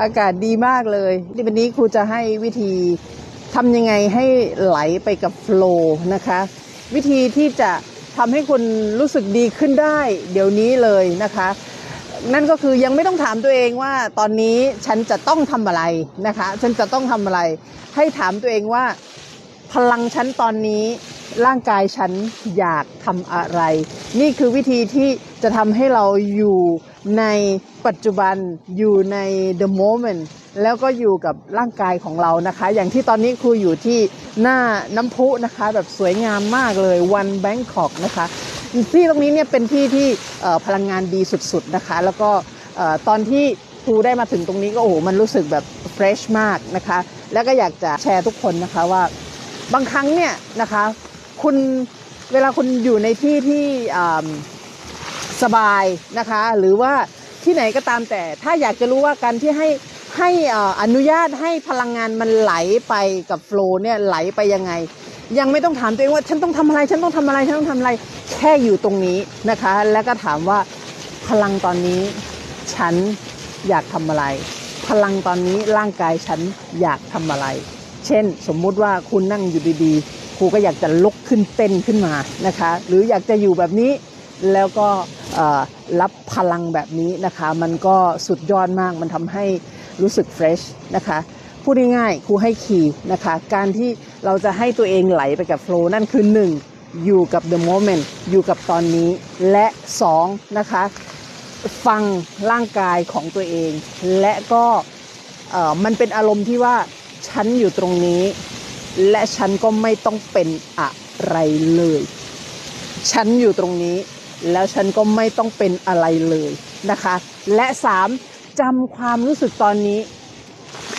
อากาศดีมากเลยที่วันนี้ครูจะให้วิธีทำยังไงให้ไหลไปกับโฟล์นะคะ วิธีที่จะทำให้คุณรู้สึกดีขึ้นได้ เดี๋ยวนี้เลยนะคะ นั่นก็คือยังไม่ต้องถามตัวเองว่าตอนนี้ฉันจะต้องทำอะไรนะคะ ฉันจะต้องทำอะไร ให้ถามตัวเองว่า พลังฉันตอนนี้ร่างกายฉันอยากทำอะไร นี่คือวิธีที่จะทำให้เราอยู่ ในปัจจุบันอยู่ใน the moment แล้วก็อยู่กับร่างกายของเรานะคะ อย่างที่ตอนนี้ครูอยู่ที่หน้าน้ำพุนะคะ แบบสวยงามมากเลย One Bangkok นะคะ ที่ตรงนี้เนี่ยเป็นที่ที่พลังงานดีสุดๆนะคะ แล้วก็ตอนที่ครูได้มาถึงตรงนี้ก็โอ้โหมันรู้สึกแบบ fresh มากนะคะ แล้วก็อยากจะแชร์ทุกคนนะคะว่าบางครั้งเนี่ยนะคะ คุณเวลาคุณอยู่ในที่ที่ สบายนะคะ หรือว่าที่ไหนก็ตามแต่ ถ้าอยากจะรู้ว่าการที่ให้ให้อานุญาตให้พลังงานมันไหลไปกับโฟล์เนี่ยไหลไปยังไง ยังไม่ต้องถามตัวเองว่าฉันต้องทำอะไร ฉันต้องทำอะไรฉันต้องทำอะไรแค่อยู่ตรงนี้นะคะ แล้วก็ถามว่าพลังตอนนี้ฉันอยากทำอะไร พลังตอนนี้ร่างกายฉันอยากทำอะไร เช่น สมมุติว่าคุณนั่งอยู่ดีๆครูก็อยากจะลุกขึ้นเต้นขึ้นมานะคะ หรืออยากจะอยู่แบบนี้ แล้วก็รับพลังแบบนี้นะคะ มันก็สุดยอดมากมันทำให้รู้สึกเฟรชนะคะพูดง่ายๆครูให้คีย์นะคะ การที่เราจะให้ตัวเองไหลไปกับโฟล์นั่นคือ 1. อยู่กับ the moment อยู่กับตอนนี้และ 2. นะคะ ฟังร่างกายของตัวเอง และก็มันเป็นอารมณ์ที่ว่าฉันอยู่ตรงนี้ และฉันก็ไม่ต้องเป็นอะไรเลย ฉันอยู่ตรงนี้ แล้วฉันก็ไม่ต้องเป็นอะไรเลยนะคะ และ 3. จำความรู้สึกตอนนี้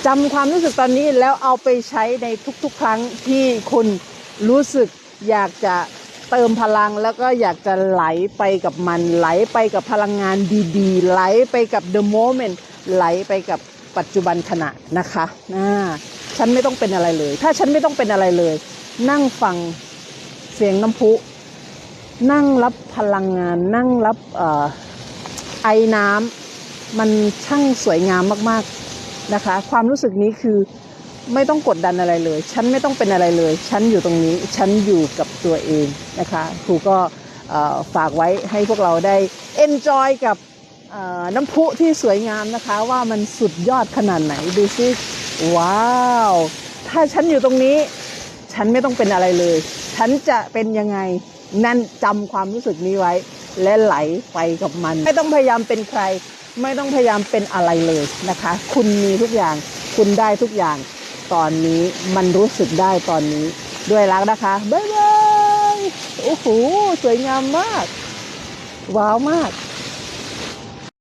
จำความรู้สึกตอนนี้แล้วเอาไปใช้ในทุกๆ ครั้งที่คุณรู้สึกอยากจะเติมพลังแล้วก็อยากจะไหลไปกับมัน ไหลไปกับพลังงานดีๆ ไหลไปกับ the moment ไหลไปกับปัจจุบันขณะนะคะอ่าฉันไม่ต้องเป็นอะไรเลย ถ้าฉันไม่ต้องเป็นอะไรเลย นั่งฟังเสียงน้ำพุ นั่งรับพลังงาน นั่งรับอไอน้ำมันช่างสวยงามมากๆนะคะ ความรู้สึกนี้คือไม่ต้องกดดันอะไรเลย ฉันไม่ต้องเป็นอะไรเลย ฉันอยู่ตรงนี้ ฉันอยู่กับตัวเองนะคะครูก็ฝากไว้ให้พวกเราได้ enjoy กับน้ำพุที่สวยงามนะคะ ว่ามันสุดยอดขนาดไหนดูสิว้าว ถ้าฉันอยู่ตรงนี้ ฉันไม่ต้องเป็นอะไรเลย ฉันจะเป็นยังไง นั่นจำความรู้สึกนี้ไว้ และไหลไปกับมัน ไม่ต้องพยายามเป็นใคร ไม่ต้องพยายามเป็นอะไรเลยนะคะ คุณมีทุกอย่าง คุณได้ทุกอย่าง ตอนนี้มันรู้สึกได้ตอนนี้ ด้วยรักนะคะบ๊ายบายโอ้โหสวยงามมาก ว้าวมาก